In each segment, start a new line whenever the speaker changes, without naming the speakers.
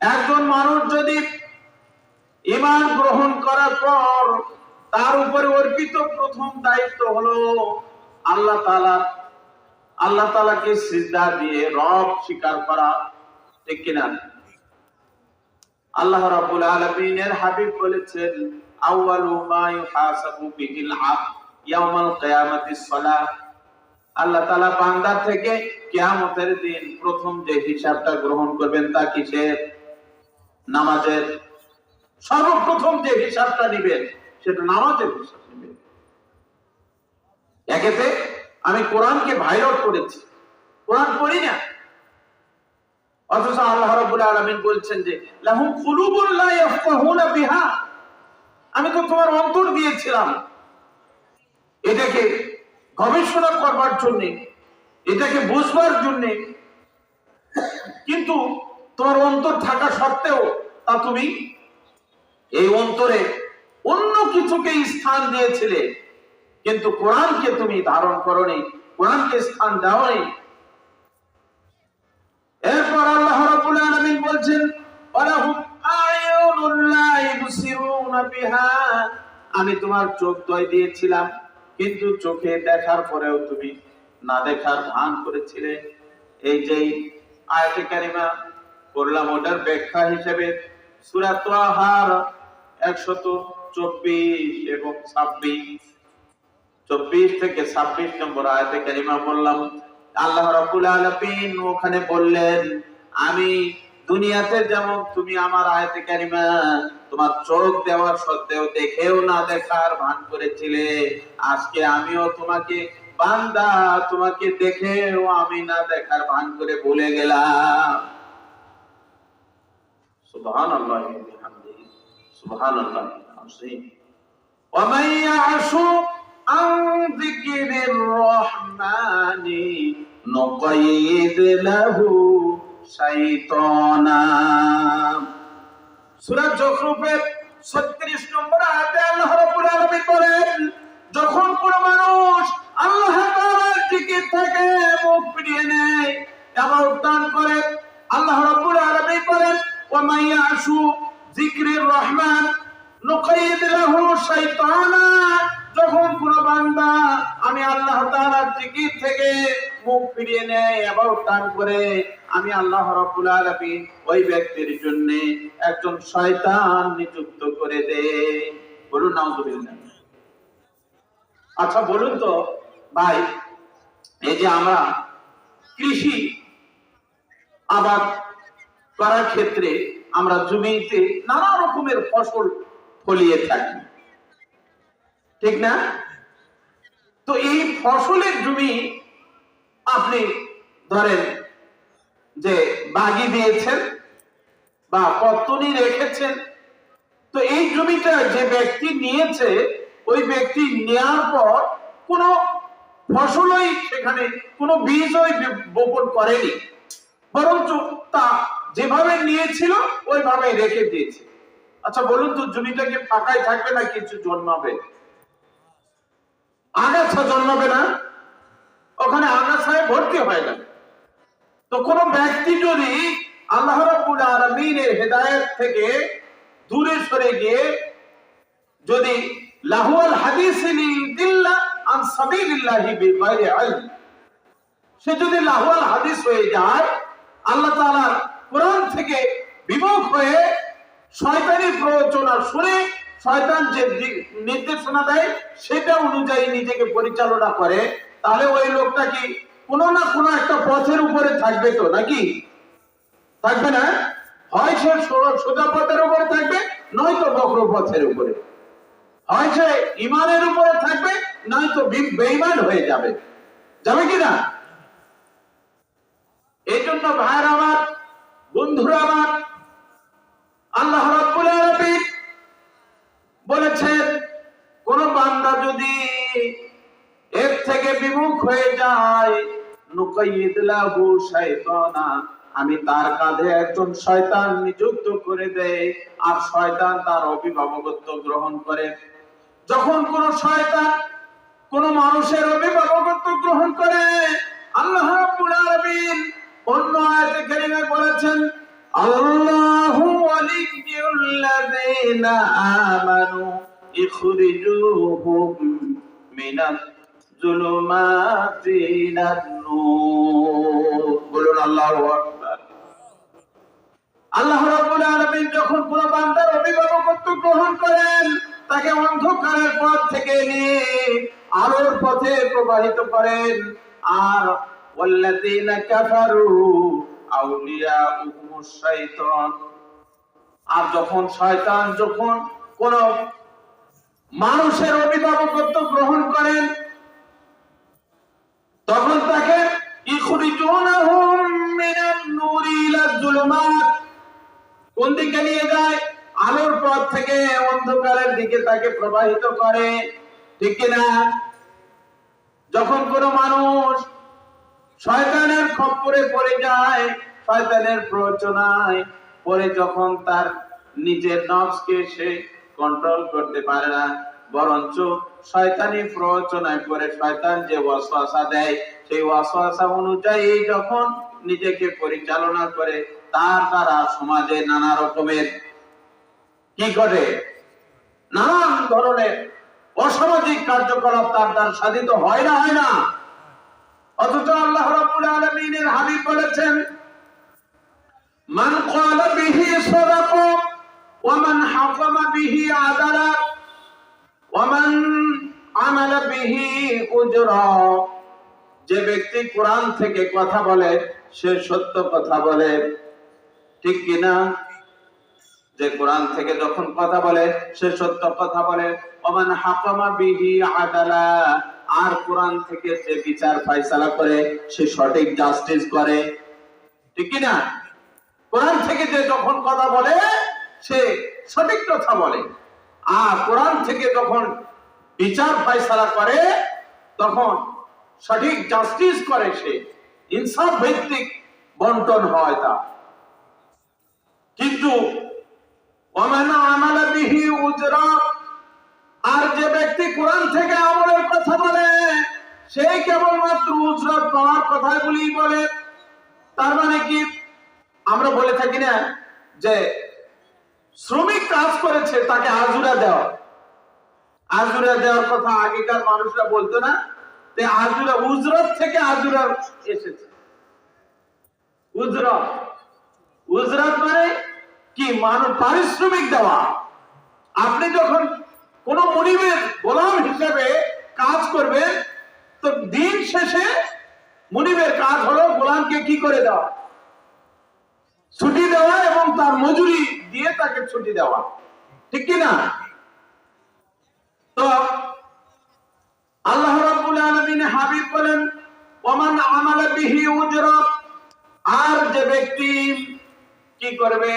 একজন মানুষ যদি ইমান গ্রহণ করার পর তার উপরে অর্পিত প্রথম দায়িত্ব হলো আল্লাহ তালা আল্লাহ তালাকে সিজদা দিয়ে রব স্বীকার করা, ঠিক কিনা? আল্লাহ রাব্বুল আলামিনের হাবিব বলেছেন, আউয়ালু মা ইউহাসাবু বিহিল আবদ ইয়াউমাল কিয়ামাতিস সালাহ আল্লাহ তাআলা বান্দার থেকে কিয়ামতের দিন প্রথম যে হিসাবটা গ্রহণ করবেন তা কিসের? নামাজের সর্বপ্রথম যে হিসাবটা নেবেন, সেটা নামাজের হিসাব নেবেন। একেতে আমি কোরআনকে ভাইরট করেছি। কোরআন পড়ি না। অথচ আল্লাহ বলছেন যে, লাহুম বিহা। আমি তো তোমার অন্তর দিয়েছিলাম। এটাকে গবেষণা করবার জন্য, এটাকে বুঝবার জন্য। কিন্তু তোমার অন্তর থাকা সত্ত্বেও তা তুমি এই অন্তরে অন্য কিছুকে স্থান দিয়েছিলে। কিন্তু কোরআনকে তুমি ধারণ করনি, কোরআনকে স্থান দাওনি। এরপর আল্লাহ রাব্বুল আলামিন বলছেন, ওয়ালাহুম আয়ুনুন লা ইবসিরুনা বিহা। আমি তোমার চোখ দয় দিয়েছিলাম, কিন্তু চোখে দেখার পরেও তুমি না দেখার ভান করেছিলে। এই যে আয়াতে কারিমা করলাম ওটার ব্যাখ্যা হিসেবে। সূরা তাহার 124 এবং 26 চব্বিশ থেকে ছাব্বিশ নম্বর কারিমা বললাম, আল্লাহ রাব্বুল আলামিন ওখানে বললেন, আমি দুনিয়াতে যেমন তুমি আমার কারিমা, তোমার চোখ দেওয়ার সত্ত্বেও দেখেও না দেখার ভান করেছিলে। আজকে আমিও তোমাকে, বান্দা, তোমাকে দেখেও আমি না দেখার ভান করে ভুলে গেলাম। সুবহানাল্লাহ ওয়া বিহামদিহি সুবহানাল্লাহ আযীম ومن يعش عن ذكر الرحمن نقيد له شيطانا সূরা যখরুফের 36 নম্বর আয়াতে আল্লাহ রাব্বুল আলামিন বলেন যখন কোন মানুষ আল্লাহ তাআলার দিকে থেকে মুখ ফিরিয়ে নেয় এবং দান করে আল্লাহ রাব্বুল আলামিন বলেন ওয়া মাইয়াশু যিকরির রহমান নুকাইদ লাহু শাইতানা যখন কোন বান্দা আমি আল্লাহ তাআলার জিকির থেকে মুখ ফিরিয়ে নেয় এবং টান করে, আমি আল্লাহ রাব্বুল আলামিন ওই ব্যক্তির জন্য একজন শয়তান নিযুক্ত করে দেয়। বলুন নাউজুবিল্লাহ আচ্ছা বলুন তো, ভাই, এই যে আমরা কৃষি, আবাদ করার ক্ষেত্রে আমরা জমিতে নানা রকমের ফসল ফলিয়ে থাকি। ঠিক না? তো এই ফসলের জমি আপনি ধরেন যে বাগি দিয়েছেন বা পত্তনি রেখেছেন, তো এই জমিটা যে ব্যক্তি নিয়েছে, ওই ব্যক্তি নেওয়ার পর কোনো ফসলই সেখানে কোনো বীজই বপন করেনি, বরঞ্চ তা যেভাবে নিয়েছিল ওইভাবে রেখে দিয়েছে। আচ্ছা বলুন তো জমিটাকে ফাঁকাই থাকবে না কিছু জন্মাবে? আগাছা জন্মাবে না? ওখানে আগাছায় ভর্তি হয়ে যাবে তো কোন ব্যক্তি যদি আল্লাহ রাব্বুল আলামিনের হেদায়েত থেকে দূরে সরে গিয়ে যদি লাহুয়াল দিল্লা আন সাবিলিল্লাহি বিগাইরি ইলম সে যদি লাহুয়াল হাদিস হয়ে যায়, আল্লাহ তাআলার কোরআন থেকে বিমুখ হয়ে শয়তানি প্ররোচনা শুনে শয়তান যে নির্দেশনা দেয়, সেটা অনুযায়ী নিজেকে পরিচালনা করে। তাহলে ওই লোকটা কি কোনো না কোনো একটা পথের উপরে থাকবে তো, নাকি? থাকবে না? হয় সে সোজা পথের উপরে থাকবে, নয়তো বক্র পথের উপরে। হয় সে ইমানের উপরে থাকবে, নয়তো বি- বেঈমান হয়ে যাবে। যাবে কি না? এই জন্য ভাইয়ের আমার বন্ধুরা আমার, আল্লাহ রাব্বুল আলামিন বলেছেন, কোন বান্দা যদি এর থেকে বিমুখ হয়ে যায়, নুকাইয়িদ লাহু শাইতানা, আমি তার কাঁধে একজন শয়তান নিযুক্ত করে দেয় আর শয়তান তার অভিভাবকত্ব গ্রহণ করে। যখন কোন শয়তান কোন মানুষের অভিভাবকত্ব اخرجوهم من الظلمات إلى النور বলুন আল্লাহু আকবার আল্লাহ রাব্বুল আলামিন যখন কোন বান্দার অভিভাবকত্ব গ্রহণ করেন তাকে অন্ধকারের পথ থেকে নিয়ে আলোর পথে প্রবাহিত করেন আর ওয়াল্লাযীনা কাফারু আউলিয়াউহুমুশ শাইতান আর যখন শয়তান যখন কোন মানুষের অভিভাবকত্ব গ্রহণ করেন, তখন তাকে কোন দিকে নিয়ে যায়? আলোর পথ থেকে অন্ধকারের দিকে তাকে প্রবাহিত করে। ঠিক কিনা যখন কোন মানুষ শয়তানের খপ্পরে পড়ে যায়, শয়তানের প্ররোচনায় পরে যখন তার নিজের নফসকে সে কন্ট্রোল করতে পারে না, বরঞ্চ শয়তানি প্ররোচনায় পরে শয়তান যে ওয়াসওয়াসা দেয়, সেই ওয়াসওয়াসা অনুযায়ী যখন নিজেকে পরিচালনা করে, তার দ্বারা সমাজে নানা রকমের কি করে নানান ধরনের অসামাজিক কার্যকলাপ তার দ্বারা সাধিত হয় না হয় না। অথচ আল্লাহ রাব্বুল আলামিনের হাবিব বলেছেন, মান ক্বালা বিহি সাদাকা হাকামা বিহি আদালা ওয়া মান আমালা বিহি উজরা যে ব্যক্তি কোরআন থেকে কথা বলে, সে সত্য কথা বলে। ঠিক কিনা যে কোরআন থেকে যখন কথা বলে, সে সত্য কথা বলে। ওমান হাকামা বিহি আদালা, আর কোরআন থেকে যে বিচার ফয়সালা করে, সে সঠিক জাস্টিস করে। ঠিক কি না? কোরআন থেকে যে যখন কথা বলে সে সঠিক কথা বলে। আর কোরআন থেকে যখন বিচার ফয়সালা করে, তখন সঠিক জাস্টিস করে সে। ইনসাফ ভিত্তিক বন্টন হয় তা কিন্তু আর যে ব্যক্তি কোরআন থেকে আমলের কথা বলে সেই কেবলমাত্র উজরত পাওয়ার কথাগুলি বলে। তার মানে কি? আমরা বলে থাকি না যে শ্রমিক কাজ করেছে, তাকে আজুরা দেওয়া। আজুরা দেওয়ার কথা আগেকার মানুষরা বলতো না, যে আজুরা উজরত থেকে আজুরা এসেছে। উজরত। উজরত মানে কি? মানুষ পারিশ্রমিক দেওয়া। আপনি যখন কোন মনিবের গোলাম হিসেবে কাজ করবেন, তো দিন শেষে মনিবের কাজ হলো গোলামকে কি করে দেওয়া? ছুটি দেওয়া এবং তার মজুরি দিয়ে তাকে ছুটি দেওয়া। ঠিক কি না তো আল্লাহ রাব্বুল আলামিন হাবিব বলেন, ওমান আমালা বিহি উজরাত আর যে ব্যক্তি কি করবে?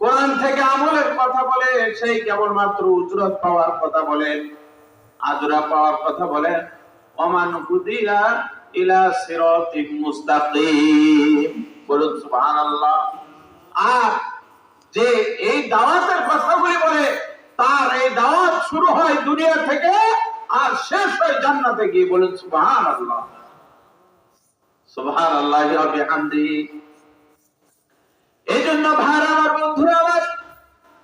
কোরআন থেকে আমলের কথা বলে, সেই কেবলমাত্র উজরত পাওয়ার কথা বলেন আজরা পাওয়ার কথা বলেন ওমান হুদিয়া ইলা সিরাতিম মুস্তাকিম। বলুন, সুবহানাল্লাহ। আর যে এই দাওয়াতের কথাগুলি বলে, তার এই দাওয়াত শুরু হয় দুনিয়া থেকে আর শেষ হয় জান্নাতে গিয়ে বলুন, সুবহানাল্লাহ। সুবহানাল্লাহ ওয়া বিহামদিহি এই জন্য ভাইরা আমার বন্ধুরা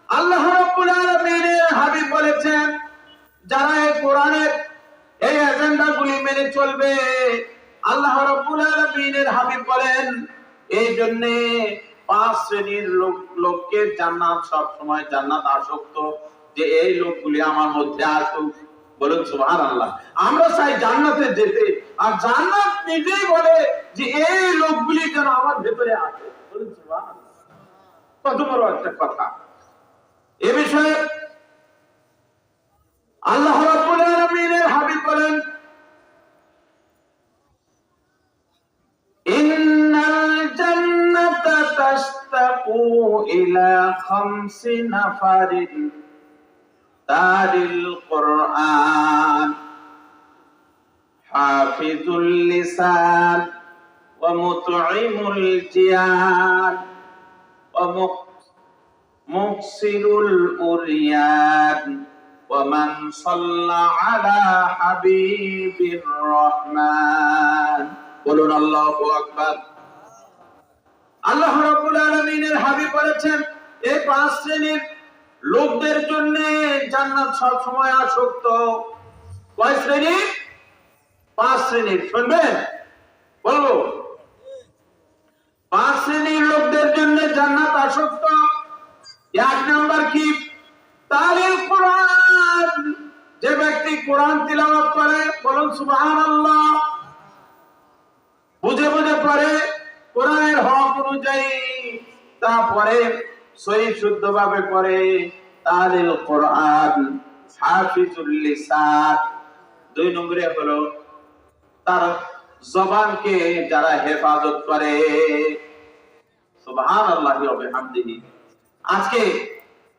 আল্লাহ রাব্বুল আলামিনের হাবিব বলেছেন, যারা এই কোরআনের এই এজেন্ডাগুলি মেনে চলবে, আল্লাহ রাব্বুল আলামিনের হাবিব বলেন এই জন্য পাঁচ শ্রেণির লোক, লোককে জান্নাত, সব সময় জান্নাত আসক্ত যে এই লোকগুলি আমার মধ্যে আসুক। বলুন, সুবহানাল্লাহ। আমরা চাই জান্নাতে যেতে। আর জান্নাত নিজেই বলে যে এই লোকগুলি যেন আমার ভেতরে আসে। বলুন কত বড় একটা কথা। এ বিষয়ে আল্লাহ রাব্বুল আলামিনের হাবিব বলেন إلى خمس نفر دار القرآن. حافظ اللسان ومطعم الجيان ومغسل الأريان ومن صلى على حبيب الرحمن. قلنا الله أكبر. আল্লাহ রাব্বুল আলামিনের হাবিব বলেছেন এই পাঁচ শ্রেণির লোকদের জন্য জান্নাত সব সময় আসক্ত। কয় শ্রেণি? পাঁচ শ্রেণির শুনবেন? বলব। পাঁচ শ্রেণির লোকদের জন্য জান্নাত আসক্ত। এক নাম্বার কি? তালিল কোরআন। যে ব্যক্তি কোরআন তিলাওয়াত করে, বলুন সুবহানাল্লাহ। বুঝে বুঝে পড়ে। তারপরে সহি শুদ্ধ ভাবে পড়ে তালিল কোরআন দুই নম্বরে হলো তার জবানকে যারা হেফাজত করে। আজকে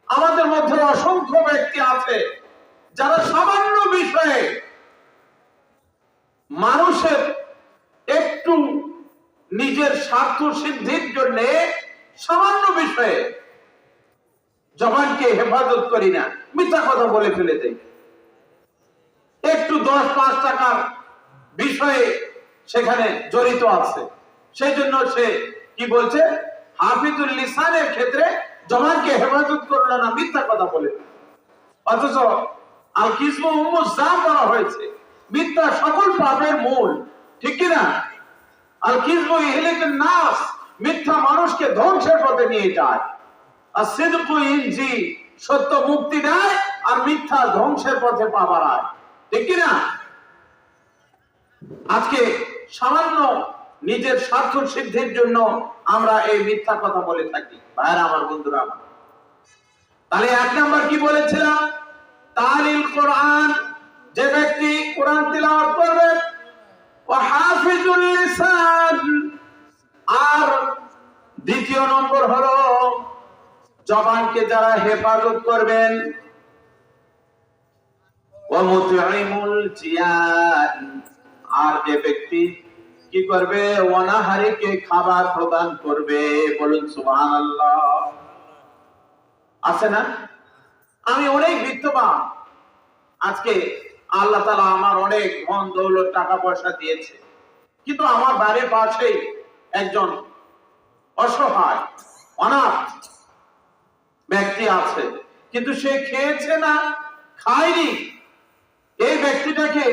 আমাদের মধ্যে অসংখ্য ব্যক্তি আছে যারা সামান্য বিষয়ে মানুষের একটু নিজের স্বার্থ সিদ্ধির জন্য সামান্য বিষয়ে জবানকে হেফাজত করি না, মিথ্যা কথা বলে ফেলে দেয় একটু দশ পাঁচ টাকার বিষয়ে সেখানে জড়িত আছে। সেই জন্য সে কি বলছে? হাফিজুল লিসানের ক্ষেত্রে জবানকে হেফাজত করল না, মিথ্যা কথা বলে অথচ আল কিসমু উম্মু জাম বলা হয়েছে, মিথ্যা সকল পাপের মূল, ঠিক কি না আল কিসমু ইহলিকুন নাস মিথ্যা মানুষকে ধ্বংসের পথে নিয়ে যায়। আর সিদকু ইনজি সত্য মুক্তি দেয় আর মিথ্যা ধ্বংসের পথে পা বাড়ায়। ঠিক কি না আজকে সামান্য নিজের স্বার্থ সিদ্ধির জন্য আমরা এই মিথ্যা কথা বলে থাকি। ভাইরা আমার বন্ধুরা তাহলে এক নাম্বার কি বলেছিলাম? তালিল কোরআন, যে ব্যক্তি কোরআন তিলাওয়াত করবে, ও হাফিজুল লিসান। আর দ্বিতীয় নম্বর হলো, জবানকে যারা হেফাজত করবেন আর যে ব্যক্তি কি করবে? অনাহারিকে খাবার প্রদান করবে, বলুন সুবহানাল্লাহ। আছে না? আমি অনেক বিত্তবান। আজকে আল্লাহ তালা আমার অনেক ধন দৌলত টাকা পয়সা দিয়েছে। কিন্তু আমার বাড়ির পাশেই একজন অসহায়, অনাথ ব্যক্তি আছে, কিন্তু সে খেয়েছে না, খায়নি। এই ব্যক্তিটাকে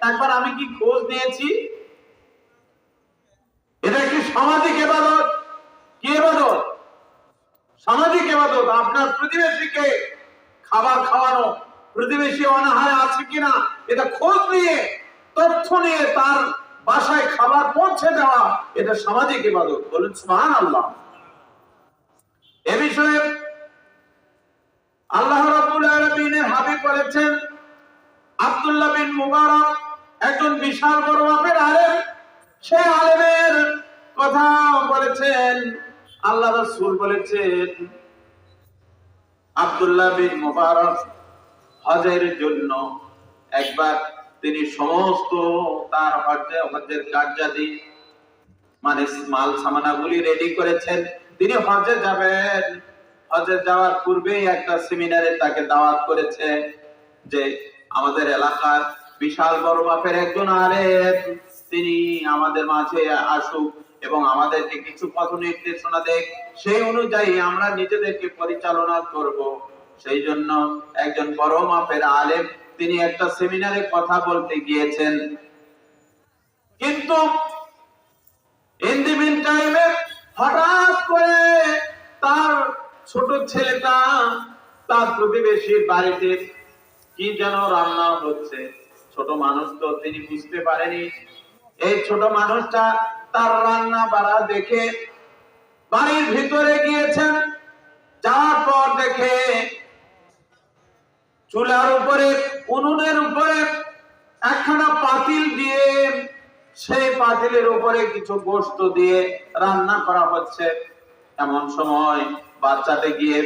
একবার আমি কি খোঁজ নিয়েছি? এটা কি সামাজিক এবাদত? কি এবাদত? সামাজিক এবাদত। আপনার প্রতিবেশীকে খাবার খাওয়ানো, প্রতিবেশী অনাহারে আছে কিনা, এটা খোঁজ নিয়ে, তথ্য নিয়ে তার বাসায় খাবার পৌঁছে দেওয়া, এটা সামাজিক ইবাদত। বলুন সুবহান আল্লাহ এ বিষয়ে আল্লাহ রাব্বুল আলামিনের হাবিব বলেছেন, আব্দুল্লাহ বিন মুবারক একজন বিশাল বড় মাপের আলেম। সেই আলেমের কথা বলেছেন, আল্লাহ রাসূল বলেছেন, আব্দুল্লাহ বিন মুবারক হজের জন্য একবার তিনি সমস্ত তার হজ্জের কার্যাদি মানে মাল সামানাগুলি রেডি করেছেন। তিনি হজে যাবেন। হজে যাওয়ার পূর্বেই একটা সেমিনারে তাকে দাওয়াত করেছে যে, আমাদের এলাকার বিশাল বড় মাপের একজন আলেম। তিনি আমাদের মাঝে আসুক এবং আমাদেরকে কিছু পথ নির্দেশনা দেখ। সেই অনুযায়ী আমরা নিজেদেরকে পরিচালনা করব। সেই জন্য একজন বড় মাপের আলেম তিনি একটা সেমিনারে কথা বলতে গিয়েছেন। কিন্তু হঠাৎ করে তার ছোট ছেলেটা, তার প্রতিবেশীর বাড়িতে কি যেন রান্না হচ্ছে। ছোট মানুষ তো তিনি বুঝতে পারেনি। এই ছোট মানুষটা তার রান্না বাড়া দেখে বাড়ির ভিতরে গিয়েছেন। যাওয়ার পর দেখে চুলার উপরে উনুনের উপরে একখানা পাতিল দিয়ে, সেই পাতিলের উপরে কিছু গোস্ত দিয়ে রান্না করা হচ্ছে। এমন সময় বাচ্চাতে গিয়ে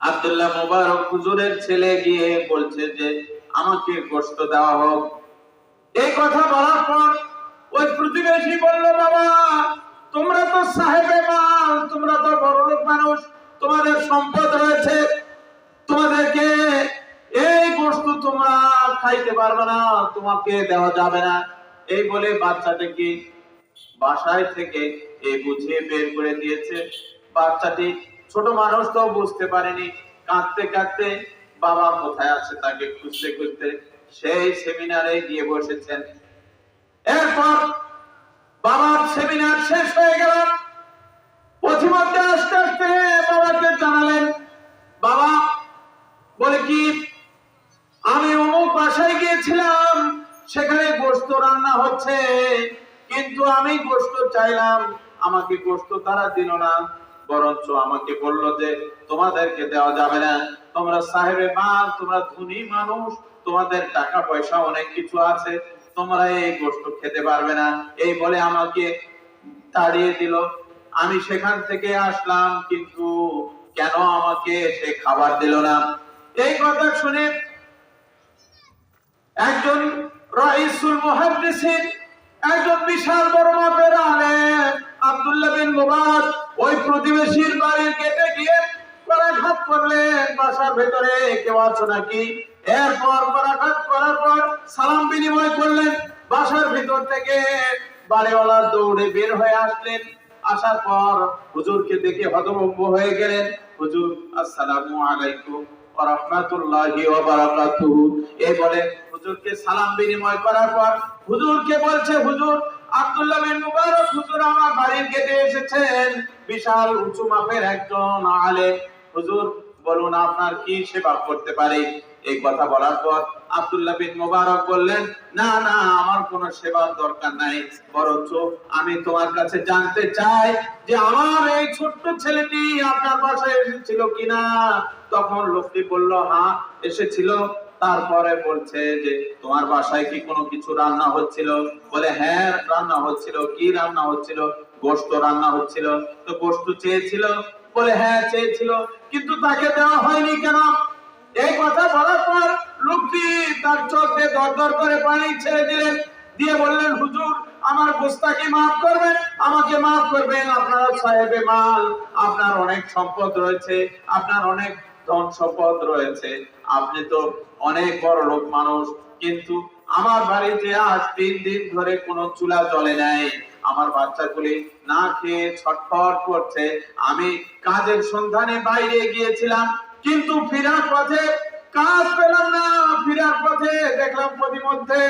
আব্দুল্লাহ মুবারক হুজুরের ছেলে গিয়ে বলছে যে, আমাকে গোস্ত দেওয়া হোক। এই কথা বলার পর ওই প্রতিবেশী বলল, বাবা, তোমরা তো সাহেবে মাল, তোমরা তো বড় লোক মানুষ, তোমাদের সম্পদ রয়েছে। তোমরা খাইতে পারবে না, তোমাকে দেওয়া যাবে না। এই বলে বাচ্চাটাকে বাসায় থেকে বের করে দিয়েছে। বাচ্চাটি ছোট মানুষ তো বুঝতে পারেনি। কাঁদতে কাঁদতে বাবা কোথায় আছে তাকে খুঁজতে খুঁজতে সেই সেমিনারে গিয়ে বসেছেন। এরপর বাবার সেমিনার শেষ হয়ে গেল। পথিমধ্যে আস্তে আস্তে বাবাকে জানালেন, বাবা, বলে কি আমি অমুক বাসায় গিয়েছিলাম, সেখানে গোস্ত রান্না হচ্ছে, কিন্তু আমি গোস্ত চাইলাম, আমাকে গোস্ত তারা দিল না, বরঞ্চ আমাকে বলল যে, তোমাদেরকে দেওয়া যাবে না, তোমরা সাহেবে মাল, তোমরা ধনী মানুষ, তোমাদের টাকা পয়সা অনেক কিছু আছে, তোমরা এই গোস্ত খেতে পারবে না। এই বলে আমাকে তাড়িয়ে দিল। আমি সেখান থেকে আসলাম, কিন্তু কেন আমাকে সে খাবার দিল না? এই কথা শুনে একজন রাইসুল মুহাদ্দিসিন, একজন বিশাল বড় মাপের আলেম, আব্দুল্লাহ বিন মুবারক ওই প্রতিবেশীর বাড়ির গেটে গিয়ে করাঘাত করলেন। বাসার ভেতরে কেউ আছো নাকি? এরপর করাঘাত করার পর সালাম বিনিময় করলেন। বাসার ভিতর থেকে বাড়িওয়ালা দৌড়ে বের হয়ে আসলেন। আসার পর হুজুরকে দেখে হতভম্ব হয়ে গেলেন। হুজুর, আসসালামু আলাইকুম। বলুন আপনার কি সেবা করতে পারি? এই কথা বলার পর আব্দুল্লাহ বিন মুবারক বললেন, না না, আমার কোনো সেবার দরকার নাই। বরঞ্চ আমি তোমার কাছে জানতে চাই যে আমার এই ছোট্ট ছেলেটি আপনার বাসায় এসেছিল কিনা? তখন লোকটি বলল হ্যাঁ এসেছিল। তারপরে বলছে যে, তোমার বাসায় কি কোনো কিছু রান্না হচ্ছিল? বলে হ্যাঁ রান্না হচ্ছিল। কি রান্না হচ্ছিল? গোশত রান্না হচ্ছিল। তো গোশত চেয়েছিল? বলে হ্যাঁ চেয়েছিল, কিন্তু তাকে দেওয়া হয়নি কেন? এই কথা বলার পর লোকটি তার চোখ দিয়ে দর দর করে পানি ছেড়ে দিলেন। দিয়ে বললেন, হুজুর, আমার গোস্তাকে মাফ করবেন? আমাকে মাফ করবেন, আপনার সাহেবে মাল, আপনার অনেক সম্পদ রয়েছে, আপনার অনেক ধন সম্পদ রয়েছে। আপনি তো অনেক বড় লোক মানুষ, কিন্তু আমার বাড়িতে আজ তিন দিন ধরে কোনো চুলা নাই। আমার বাচ্চাগুলি না খেয়ে ছটফট করছে। আমি কাজের সন্ধানে বাইরে গিয়েছিলাম, কিন্তু ফেরার পথে কাজ পেলাম না। ফেরার পথে দেখলাম প্রতিমধ্যে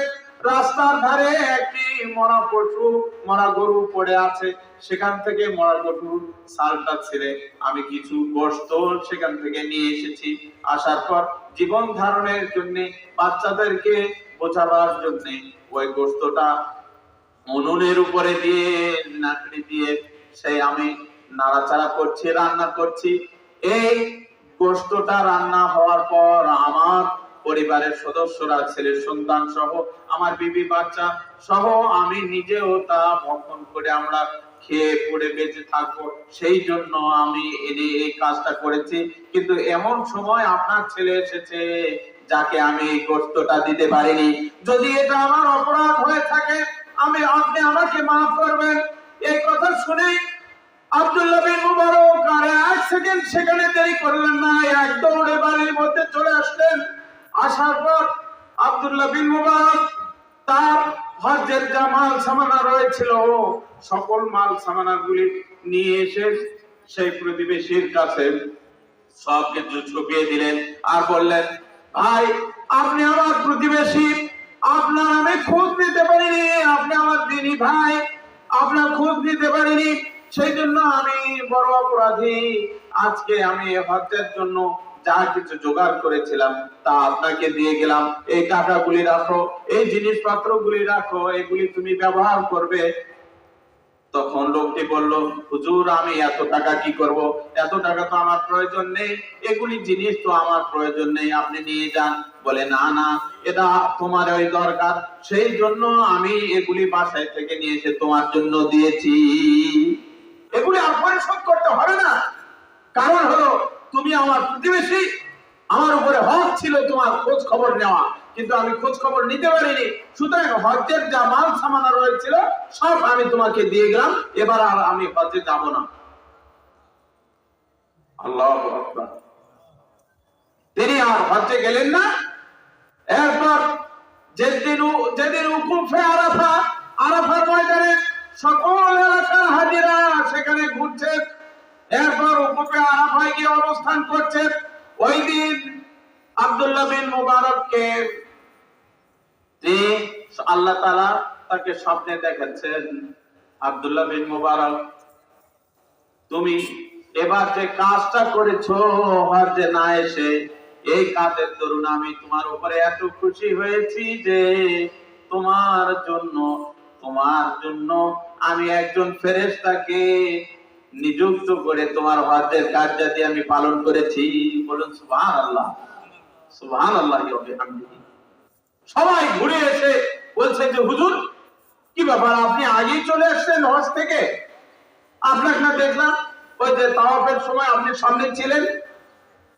রাস্তার ধারে একটি মরা পশু, মরা গরু পড়ে আছে। সেখান থেকে মরা গরুর সালটা ছেড়ে আমি কিছু গোস্ত সেখান থেকে নিয়ে এসেছি। আসার পর জীবন ধারণের জন্য, বাচ্চাদেরকে বোঝাবার জন্য ওই গোস্তটা উনুনের উপরে দিয়ে, নাকড়ি দিয়ে সেই আমি নাড়াচাড়া করছি, রান্না করছি। এই গোস্তটা রান্না হওয়ার পর আমার পরিবারের সদস্যরা, ছেলের সন্তান সহ, আমার বিবি, বাচ্চা সহ, আমি নিজেও তা ভক্ষণ করে আমরা খেয়ে, পড়ে, বেঁচে থাকব। সেই জন্য আমি এই কাজটা করেছি। কিন্তু এমন সময় আপনার ছেলে এসেছে, যাকে আমি এই গোস্তটা দিতে পারিনি। যদি এটা আমার অপরাধ হয়ে থাকে, আমি, আপনি আমাকে মাফ করবেন। এই কথা শুনে আব্দুল্লাহ বিন মুবারক আর এক সেকেন্ড সেখানে দেরি করলেন না, এক দৌড়ে বাড়ির মধ্যে চলে আসলেন। আসার পর আব্দুল্লাহ বিন মুবারক তার হজ্জের যা মাল সামানা রয়েছিল সকল মাল সামানা গুলি নিয়ে এসে সেই প্রতিবেশীর কাছে সব কিছু ছুপিয়ে দিলেন আর বললেন, ভাই, আপনি আমার প্রতিবেশী। আপনার আমি খোঁজ নিতে পারিনি। আপনি আমার দিনী ভাই। আপনার খোঁজ নিতে পারিনি। সেই জন্য আমি বড় অপরাধী। আজকে আমি হজ্জের জন্য যা কিছু জোগাড় করেছিলাম, তা আপনাকে দিয়ে গেলাম। এই টাকাগুলি রাখো, এই জিনিসপত্র গুলি রাখো, এগুলি তুমি ব্যবহার করবে। তখন লোকটি বলল, হুজুর, আমি এত টাকা কি করব? এত টাকা তো আমার প্রয়োজন নেই। এগুলি জিনিস তো আমার প্রয়োজন নেই, আপনি নিয়ে যান। বলে, না না, এটা তোমার ওই দরকার। সেই জন্য আমি এগুলি বাসায় থেকে নিয়ে এসে তোমার জন্য দিয়েছি। এগুলি আর পরিশোধ করতে হবে না। কারণ হলো তুমি আমার প্রতিবেশী। আমার উপরে হক ছিল তোমার খোঁজ খবর নেওয়া, কিন্তু আমি খোঁজ খবর নিতে পারিনি। সুতরাং হজ্জের যা মাল সামানা রয়েছিল, সব আমি তোমাকে দিয়ে গেলাম। এবার আর আমি হজ্জে যাব না। আল্লাহ তিনি আর হজ্জে গেলেন না। এরপর যেদিন যেদিন উকুফে আরাফা, আরাফার ময়দানে সকল এলাকার হাজিরা সেখানে ঘুরছে। এরপর আরাফায় গিয়ে অবস্থান ওই দিন বিন মুবারককে যে আল্লাহ তাআলা তাকে স্বপ্নে দেখাচ্ছেন বিন মুবারক, তুমি এবার যে কাজটা করেছ হজে না এসে এই কাজের দরুন আমি তোমার উপরে এত খুশি হয়েছি যে তোমার জন্য তোমার জন্য আমি একজন ফেরেশতাকে নিযুক্ত করে তোমার হজের কাজ যাতে আমি পালন করেছি। বলুন, সুবহানাল্লাহ। সুবহানাল্লাহ সবাই ঘুরে এসে বলছে যে, হুজুর, কি ব্যাপার? আপনি আগেই চলে আসছেন হজ থেকে? আপনাকে না দেখলাম, ওই যে তাওয়াফের সময় আপনি সামনে ছিলেন।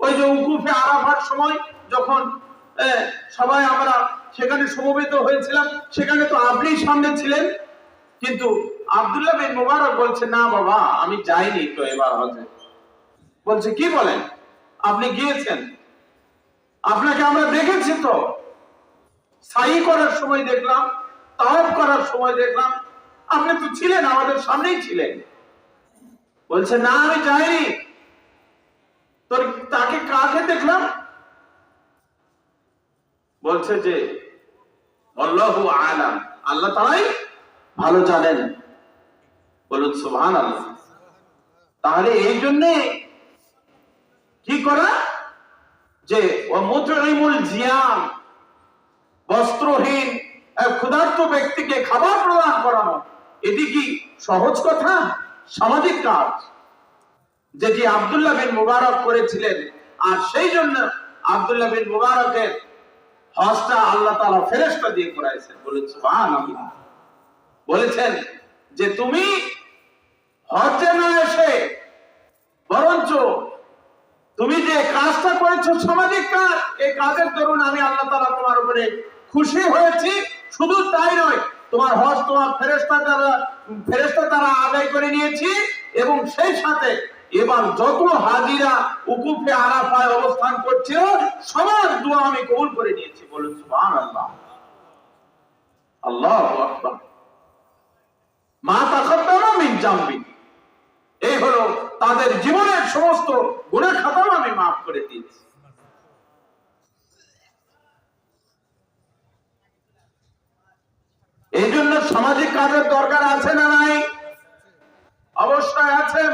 ওই যে উকুফে আরাফার সময় যখন সবাই আমরা সেখানে সমবেত হয়েছিলাম, সেখানে তো আপনি সামনে ছিলেন। কিন্তু আব্দুল্লাহ বিন মুবারক বলছে, না বাবা, আমি যাইনি তো এবার হজে। বলছে, কি বলেন? আপনি গিয়েছেন? আপনাকে আমরা দেখেছি তো। সাই করার সময় দেখলাম, তাওয়াফ করার সময় দেখলাম। আপনি তো ছিলেন, আমাদের সামনেই ছিলেন। বলছে, না, আমি যাইনি। তোর তাকে কাকে দেখলাম? বলছে যে আলাম। আল্লাহ তাআলাই ভালো জানেন। বলুন, সুবহানাল্লাহ। তাহলে এই জন্য কি করা? যে ও মুতইমুল জিয়াম, বস্ত্রহীন ক্ষুধার্ত ব্যক্তিকে খাবার প্রদান করানো, এটি কি সহজ কথা? সামাজিক কাজ। যেটি আব্দুল্লাহ বিন মুবারক করেছিলেন। আর সেই জন্য আব্দুল্লাহ বিন মুবারকের হজটা আল্লাহ তাআলা ফেরেশতা দিয়ে করাইছেন। সুবহানাল্লাহ। বলেছেন যে, তুমি হজে না এসে, বরঞ্চ তুমি যে কাজটা করেছ সামাজিক কাজ, এই কাজের দরুন আমি আল্লাহ তাআলা তোমার উপরে খুশি হয়েছি। শুধু তাই নয়, তোমার হজ, তোমার ফেরেশতা দ্বারা ফেরেশতা দ্বারা আদায় করে নিয়েছি এবং সেই সাথে এবার যত হাজিরা উকুফে আরাফায় অবস্থান করছে, সবার দোয়া আমি কবুল করে নিয়েছি। বলুন, সুবহানাল্লাহ। আল্লাহু আকবার। মা তাকাদ্দামা মিন জামবি এই হলো তাদের জীবনের সমস্ত গুণের খাতাও আমি মাফ করে দিয়েছি। এই জন্য সামাজিক কাজের দরকার আছে না নাই? অবশ্যই আছে।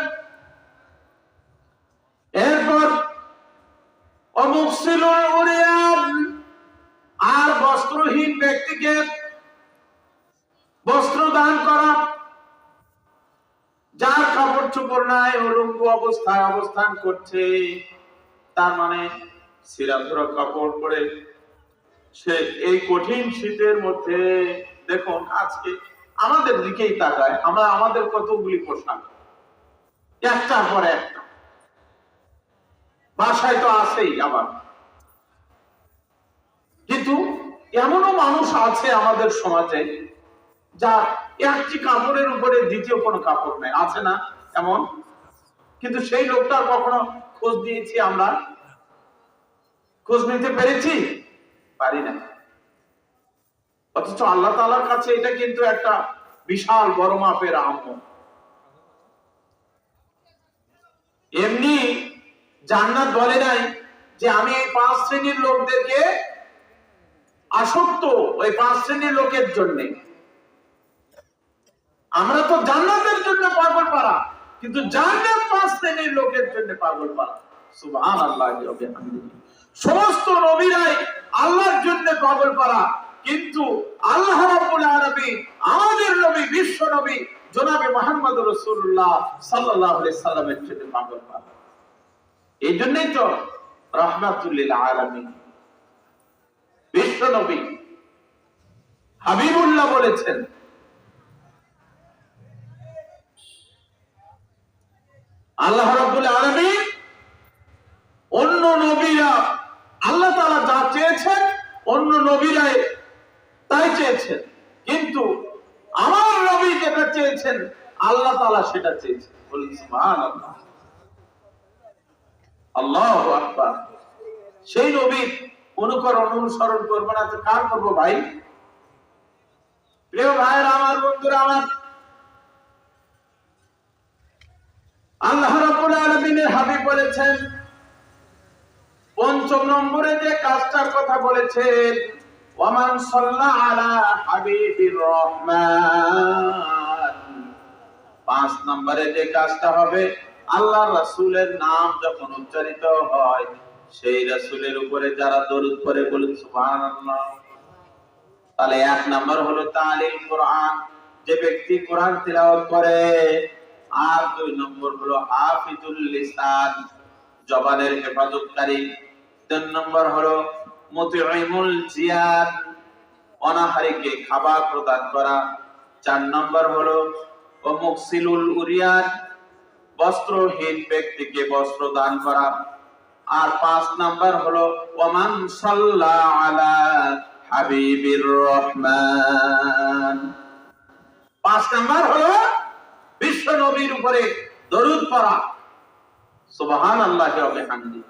এরপর অমুকসিলুল আর বস্ত্রহীন ব্যক্তিকে বস্ত্র দান করা। কাপড় চোপড় নাই উলঙ্গ অবস্থায় অবস্থান করছে। তার মানে কাপড় পরে সে এই কঠিন শীতের মধ্যে, দেখুন, আজকে আমাদের দিকেই তাকায়। আমরা আমাদের কতগুলি পোশাক। একটার পর একটা। বাসায় তো আছেই আবার। কিন্তু এমনও মানুষ আছে আমাদের সমাজে যা একটি কাপড়ের উপরে দ্বিতীয় কোনো কাপড় নেই, আছে না? এমন? কিন্তু সেই লোকটার কখনো খোঁজ দিয়েছি আমরা? খোঁজ নিতে পেরেছি? পারি না। অথচ আল্লাহ তালার কাছে এটা কিন্তু একটা বিশাল বড় মাপের আম এমনি জান্নাত বলে নাই যে আমি এই পাঁচ শ্রেণির লোকদেরকে আসক্ত ওই পাঁচ শ্রেণির লোকের জন্য। আমরা তো জান্নাতের জন্য পাগল পারা কিন্তু জান্নাত পাঁচ শ্রেণির লোকের জন্য পাগল পারা সুবহান আল্লাহ সমস্ত নবীরাই আল্লাহর জন্য পাগল পারা কিন্তু আল্লাহ রাব্বুল আলামিন আমাদের নবী, বিশ্ব নবী, জনাবে মুহাম্মদ রাসূলুল্লাহ সাল্লাল্লাহু আলাইহি সাল্লামের জন্য পাগল পারা এই জন্যই তো রহমাতুল্লিল আলামিন বিশ্ব নবী হাবিবুল্লাহ বলেছেন আল্লাহ রাব্বুল আলামিন অন্য নবীরা আল্লাহ তাআলা যা চেয়েছেন, অন্য নবীরাই তাই চেয়েছেন। কিন্তু আমার নবী যেটা চেয়েছেন, আল্লাহ তাআলা সেটা চেয়েছেন। সেই নবীর অনুকরণ অনুসরণ করব না তো কার করব ভাই? প্রিয় ভাইয়ের, আমার বন্ধুরা, আমার আল্লাহ রাসূলের নাম যখন উচ্চারিত হয়, সেই রাসূলের উপরে যারা দরুদ পড়ে বলুন সুবহানাল্লাহ। তাহলে এক নম্বর হলো তালিল কোরআন, যে ব্যক্তি কোরআন তিলাওয়াত করে আর দুই নম্বর হলো হাফিজুল লিসান, জবানের হেফাজতকারী। তিন নম্বর হলো মুতিইমুল জিয়াদ, অনাহারীকে খাবার প্রদান করা। চার নম্বর হলো ও মুকসিলুল উরিয়ান বস্ত্রহীন ব্যক্তিকে বস্ত্র দান করা। আর পাঁচ নাম্বার হলো ওমান সাল্লা আলা হাবিবির রহমান। পাঁচ নাম্বার হলো বিশ্ব নবীর উপরে দরুদ পড়া। সুবহান আল্লাহ হামদি।